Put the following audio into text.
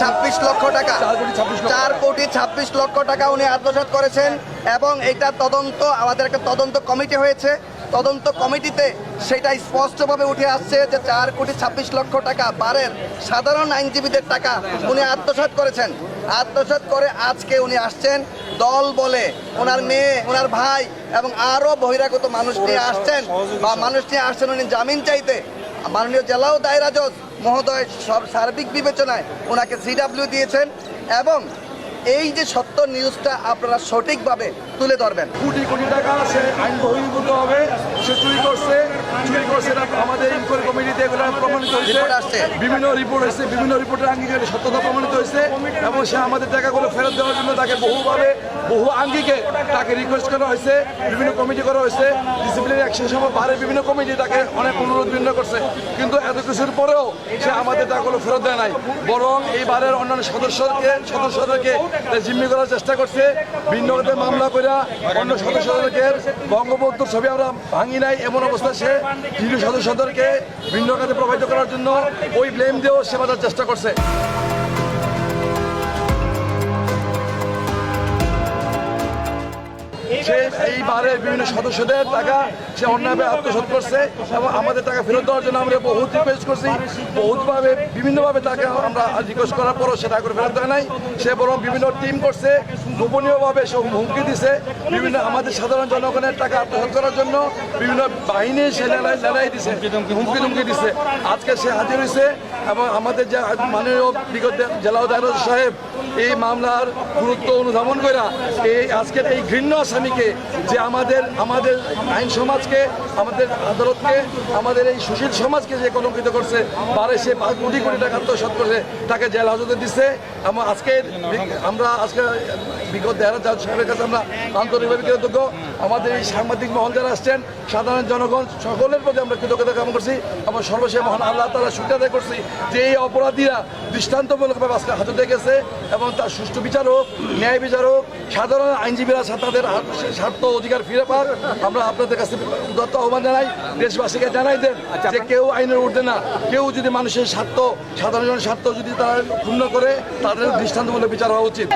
ছাব্বিশ লক্ষ টাকা। চার কোটি ছাব্বিশ লক্ষ টাকা। উনি আত্মসাৎ করেছেন এবং এটা তদন্ত আমাদের একটা তদন্ত কমিটি হয়েছে। তদন্ত কমিটিতে সেটা স্পষ্টভাবে উঠে আসছে যে চার কোটি ছাব্বিশ লক্ষ টাকা বারের সাধারণ আইনজীবীদের টাকা উনি আত্মসাৎ করেছেন। আত্মসাৎ করে আজকে উনি আসছেন দল বলে ওনার মেয়ে ওনার ভাই এবং আরও বহিরাগত মানুষ নিয়ে আসছেন বা মানুষ নিয়ে আসছেন উনি জামিন চাইতে। মাননীয় জেলা ও দায়রা জজ মহোদয় সব সার্বিক বিবেচনায় ওনাকে সিডাব্লিউ দিয়েছেন এবং এই যে সত্য নিউজটা আপনারা সঠিকভাবে তুলে ধরবেন। কোটি কোটি টাকা সে আইন বহির্ভূত হবে সে চুরি করছে চুরি করছে আমাদের ইনকোয়ারি কমিটিতে এগুলো প্রমাণিত হয়েছে। বিভিন্ন রিপোর্ট এসেছে বিভিন্ন রিপোর্টের আঙ্গিকে সত্যতা প্রমাণিত হয়েছে এবং সে আমাদের টাকাগুলো ফেরত দেওয়ার জন্য তাকে বহুভাবে বহু আঙ্গিকে তাকে রিকোয়েস্ট করা হয়েছে বিভিন্ন কমিটি করা হয়েছে। ডিসিপ্লিনারি অ্যাকশন সহ বারে বিভিন্ন কমিটি তাকে অনেক অনুরোধ বিভিন্ন করছে। কিন্তু এত কিছুর পরেও সে আমাদের টাকাগুলো ফেরত দেয় নাই। বরং এই বারের অন্যান্য সদস্যকে সদস্যদেরকে জিম্মি করার চেষ্টা করছে। ভিন্ন মামলা করে অন্য সদস্যদেরকে বঙ্গবন্ধুর ছবি আমরা ভাঙি নাই, এমন অবস্থা সে হিন্দু সদস্যদেরকে ভিন্ন কাজে প্রভাবিত করার জন্য ওই ব্লেম দিয়েও সে চেষ্টা করছে। এই বারের বিভিন্ন সদস্যদের টাকা সে অন্যায়ভাবে আত্মসাৎ করছে এবং আমাদের টাকা ফেরত দেওয়ার জন্য আমরা বহুত রিকোয়েস্ট করছি। বহুতভাবে, বিভিন্নভাবে তাকে আমরা রিকোয়েস্ট করার পরও সে টাকা ফেরত দেয় নাই। সে বরং বিভিন্ন টিম করছে, গোপনীয়ভাবে সে হুমকি দিছে। বিভিন্ন আমাদের সাধারণ জনগণের টাকা আত্মসাৎ করার জন্য বিভিন্ন বাহিনী সে লেলাই লেলাই দিছে হুমকি ধুমকি দিছে। আজকে সে হাজির হয়েছে। এবং আমাদের যে মাননীয় বিগত জেলা দায়রা সাহেব এই মামলার গুরুত্ব অনুধাবন করে এই আজকের এই ঘৃণ্য আসামিকে যে আমাদের আমাদের আইন সমাজকে, আমাদের আদালতকে, আমাদের এই সুশীল সমাজকে যে কলঙ্কিত করছে, বারে সে কোটি কোটি টাকা আত্মসাত করছে তাকে জেল হাজতে দিচ্ছে এবং আজকে আমরা আজকে বিগত দেড় জাজ সাহেবের কাছে আমরা আন্তরিকভাবে কৃতজ্ঞ। আমাদের এই সাংবাদিক মহল যারা আসছেন সাধারণ জনগণ সকলের প্রতি আমরা কৃতজ্ঞতা জ্ঞাপন করছি। এবং সর্বশেষ মহান আল্লাহ তালা শুক্রিয়া আদায় করছি যে এই অপরাধীরা দৃষ্টান্তমূলকভাবে আজকে হাজতে গেছে এবং তার সুষ্ঠু বিচার হোক ন্যায় বিচার হোক সাধারণ আইনজীবীরা তাদের স্বার্থ অধিকার ফিরে পাক। আমরা আপনাদের কাছে দত্ত আহ্বান জানাই দেশবাসীকে জানাই দেন যে কেউ আইনের উঠবে না। কেউ যদি মানুষের স্বার্থ সাধারণ স্বার্থ যদি তারা ক্ষুণ্ণ করে তাদের দৃষ্টান্তমূলক বিচার হওয়া উচিত